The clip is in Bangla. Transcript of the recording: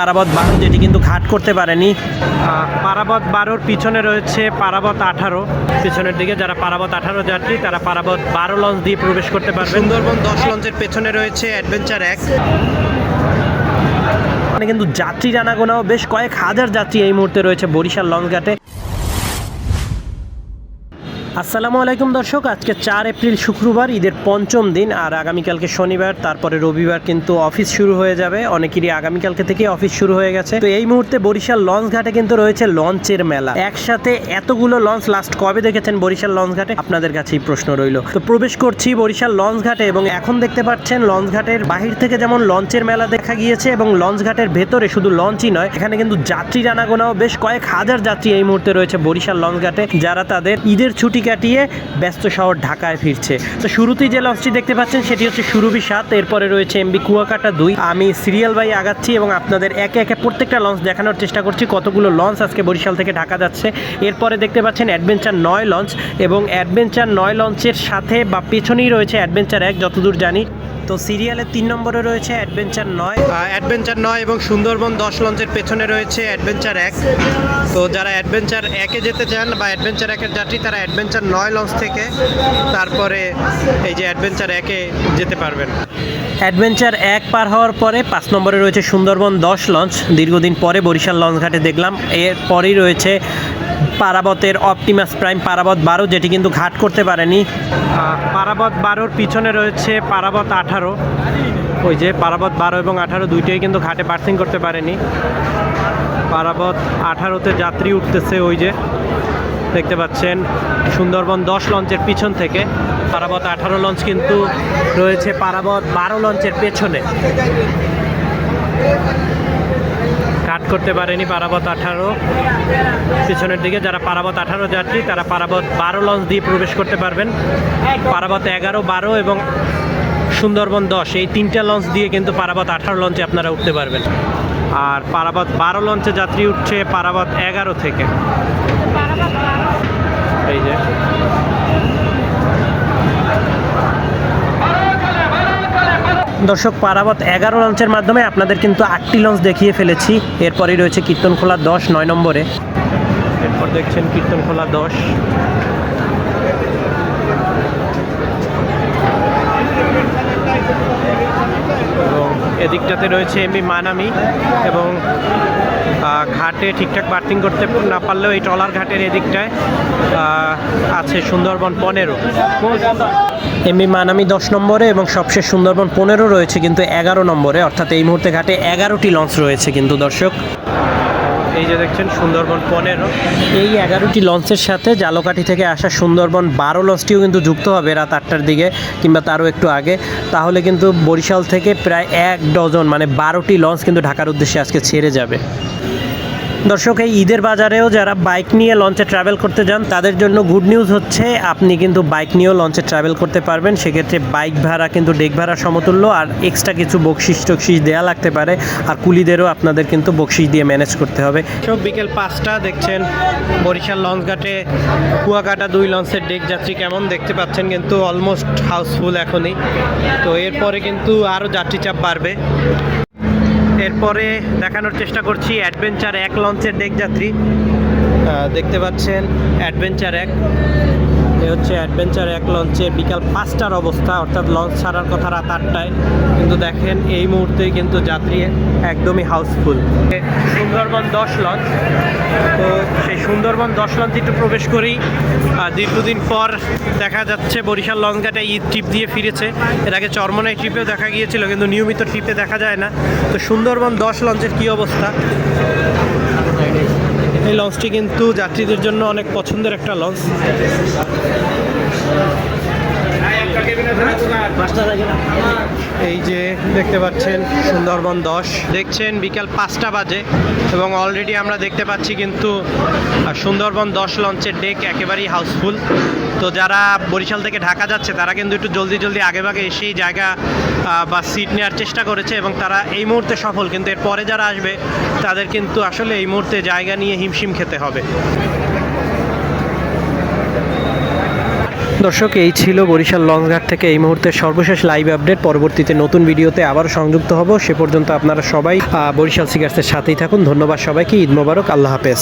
পারাবত বারো যেটি কিন্তু ঘাট করতে পারেনি। পারাবত বারোর পিছনে রয়েছে পারাবত আঠারো। পিছনের দিকে যারা পারাবত আঠারো যাত্রী তারা পারাবত বারো লঞ্চ দিয়ে প্রবেশ করতে পারবে সুন্দরবন দশ লঞ্চের পেছনে রয়েছে অ্যাডভেঞ্চার এক। কিন্তু যাত্রী জানাগোনাও বেশ কয়েক হাজার যাত্রী এই মুহূর্তে রয়েছে বরিশাল লঞ্চ ঘাটে আসসালামু আলাইকুম দর্শক, আজকে চার এপ্রিল শুক্রবার, ঈদের পঞ্চম দিন, আর আগামীকালকে শনিবার, তারপরে রবিবার কিন্তু অফিস শুরু হয়ে যাবে। অনেকেরই আগামীকালকে থেকে অফিস শুরু হয়ে গেছে। তো এই মুহূর্তে বরিশাল লঞ্চ ঘাটে কিন্তু রয়েছে লঞ্চের মেলা। একসাথে এতগুলো লঞ্চ লাস্ট কবে দেখেছেন বরিশাল লঞ্চ ঘাটে? আপনাদের কাছেই প্রশ্ন রইল। তো প্রবেশ করছি বরিশাল লঞ্চ ঘাটে, এবং এখন দেখতে পাচ্ছেন লঞ্চ ঘাটের বাহির থেকে যেমন লঞ্চের মেলা দেখা গিয়েছে, এবং লঞ্চ ঘাটের ভেতরে শুধু লঞ্চই নয়, এখানে কিন্তু যাত্রী আনাগোনাও বেশ কয়েক হাজার যাত্রী এই মুহূর্তে রয়েছে বরিশাল লঞ্চ ঘাটে, যারা তাদের ঈদের ছুটি কাটিয়ে ব্যস্ত শহর ঢাকায় ফিরছে। তো শুরুতেই যে লঞ্চটি দেখতে পাচ্ছেন, সেটি হচ্ছে সুরভি সাত। এরপরে রয়েছে এমবি কুয়াকাটা দুই। আমি সিরিয়াল বাই আগাচ্ছি এবং আপনাদের একে একে প্রত্যেকটা লঞ্চ দেখানোর চেষ্টা করছি, কতগুলো লঞ্চ আজকে বরিশাল থেকে ঢাকা যাচ্ছে। এরপরে দেখতে পাচ্ছেন অ্যাডভেঞ্চার নয় লঞ্চ এবং অ্যাডভেঞ্চার নয় লঞ্চের সাথে বা পেছনেই রয়েছে অ্যাডভেঞ্চার এক, যতদূর জানি। তো সিরিয়ালের তিন নম্বরে রয়েছে অ্যাডভেঞ্চার নয়। অ্যাডভেঞ্চার নয় এবং সুন্দরবন দশ লঞ্চের পেছনে রয়েছে অ্যাডভেঞ্চার এক। তো যারা অ্যাডভেঞ্চার একে যেতে চান বা অ্যাডভেঞ্চার একের যাত্রী তারা অ্যাডভেঞ্চার নয় লঞ্চ থেকে তারপরে এই যে অ্যাডভেঞ্চার একে যেতে পারবেন। অ্যাডভেঞ্চার এক পার হওয়ার পরে পাঁচ নম্বরে রয়েছে সুন্দরবন দশ লঞ্চ। দীর্ঘদিন পরে বরিশাল লঞ্চ ঘাটে দেখলাম এর পরেই রয়েছে পারাবতের অপটিমাস প্রাইম পারাবত বারো, যেটি কিন্তু ঘাট করতে পারেনি। পারাবত বারোর পিছনে রয়েছে পারাবত আঠারো। ওই যে পারাবত বারো এবং আঠারো দুইটাই কিন্তু ঘাটে পার্সিং করতে পারেনি। পারাবত আঠারোতে যাত্রী উঠতেছে ওই যে। দেখতে পাচ্ছেন, সুন্দরবন দশ লঞ্চের পিছন থেকে। পারাবত আঠারো লঞ্চ কিন্তু রয়েছে পারাবত বারো লঞ্চের পেছনে। কাট করতে পারেনি পারাবত আঠারো। পিছনের দিকে যারা পারাবত আঠারো যাত্রী, তারা পারাবত বারো লঞ্চ দিয়ে প্রবেশ করতে পারবেন। পারাবত এগারো, বারো এবং সুন্দরবন দশ। এই তিনটা লঞ্চ দিয়ে কিন্তু পারাবত আঠারো লঞ্চে আপনারা উঠতে পারবেন। আর পারাবত বারো লঞ্চে যাত্রী উঠছে পারাবত এগারো থেকে। এই যে। দর্শক, পারাবত এগারো লঞ্চের মাধ্যমে আপনাদের কিন্তু আটটি লঞ্চ দেখিয়ে ফেলেছি। এরপরেই রয়েছে কীর্তনখোলা দশ, নয় নম্বরে। এরপর দেখছেন কীর্তনখোলা দশ এবং এদিকটাতে রয়েছে এমবি মানামি এবং ঘাটে ঠিকঠাক বার্থিং করতে না পারলেও এই ট্রলার ঘাটের এদিকটায় আছে সুন্দরবন পনেরো। এমবি মানামি দশ নম্বরে এবং সবশেষ সুন্দরবন পনেরো রয়েছে কিন্তু এগারো নম্বরে, অর্থাৎ এই মুহূর্তে ঘাটে এগারোটি লঞ্চ রয়েছে কিন্তু দর্শক। এই যে দেখছেন সুন্দরবন পনেরো। এই এগারোটি লঞ্চের সাথে জালকাঠি থেকে আসা সুন্দরবন বারো লঞ্চটিও কিন্তু যুক্ত হবে রাত আটটার দিকে কিংবা তারও একটু আগে। তাহলে কিন্তু বরিশাল থেকে প্রায় এক ডজন মানে বারোটি লঞ্চ কিন্তু ঢাকার উদ্দেশ্যে আজকে ছেড়ে যাবে। দর্শক, এই ঈদের বাজারেও যারা বাইক নিয়ে লঞ্চে ট্রাভেল করতে যান, তাদের জন্য গুড নিউজ হচ্ছে, আপনি কিন্তু বাইক নিয়েও লঞ্চে ট্রাভেল করতে পারবেন। সেক্ষেত্রে বাইক ভাড়া কিন্তু ডেক ভাড়া সমতুল্য, আর এক্সট্রা কিছু বকশিস টকশিস দেওয়া লাগতে পারে, আর কুলিদেরও আপনাদের কিন্তু বকশিস দিয়ে ম্যানেজ করতে হবে। সব বিকেল পাঁচটা, দেখছেন বরিশাল লঞ্চ ঘাটে, কুয়াকাটা দুই লঞ্চের ডেক যাত্রী কেমন দেখতে পাচ্ছেন, কিন্তু অলমোস্ট হাউসফুল এখনই। তো এরপরে কিন্তু আরও যাত্রী চাপ বাড়বে। এরপরে দেখানোর চেষ্টা করছি অ্যাডভেঞ্চার এক লঞ্চের ডেক যাত্রী দেখতে পাচ্ছেন অ্যাডভেঞ্চার এক। এ হচ্ছে অ্যাডভেঞ্চার এক লঞ্চে বিকাল পাঁচটার অবস্থা, অর্থাৎ লঞ্চ ছাড়ার কথা রাত আটটায়। কিন্তু দেখেন, এই মুহূর্তেই কিন্তু যাত্রী একদমই হাউসফুল সুন্দরবন দশ লঞ্চ তো সেই সুন্দরবন দশ লঞ্চ একটু প্রবেশ করেই দীর্ঘদিন পর দেখা যাচ্ছে বরিশাল ঘাটে ঈদ ট্রিপ দিয়ে ফিরেছে। এর আগে চরমনাই ট্রিপেও দেখা গিয়েছিল, কিন্তু নিয়মিত ট্রিপে দেখা যায় না। তো সুন্দরবন দশ লঞ্চের কী অবস্থা? এই লঞ্চটি কিন্তু যাত্রীদের জন্য অনেক পছন্দের একটা লঞ্চ। এই যে দেখতে পাচ্ছেন সুন্দরবন দশ। দেখছেন বিকাল পাঁচটা বাজে এবং অলরেডি আমরা দেখতে পাচ্ছি কিন্তু সুন্দরবন দশ লঞ্চের ডেক একেবারেই হাউসফুল তো যারা বরিশাল থেকে ঢাকা যাচ্ছে, তারা কিন্তু একটু জলদি জলদি আগে ভাগে এসেই জায়গা বা সিট নেওয়ার চেষ্টা করেছে এবং তারা এই মুহূর্তে সফল। কিন্তু এর পরে যারা আসবে, তাদের কিন্তু আসলে এই মুহূর্তে জায়গা নিয়ে হিমশিম খেতে হবে। দর্শক, এই ছিল বরিশাল লঞ্চঘাট থেকে এই মুহূর্তে সর্বশেষ লাইভ আপডেট পরবর্তীতে নতুন ভিডিওতে আবার সংযুক্ত হব। সে পর্যন্ত আপনারা সবাই বরিশাল সিগার্সের সাথেই থাকুন। ধন্যবাদ সবাইকে। ঈদ মোবারক। আল্লাহ হাফেজ।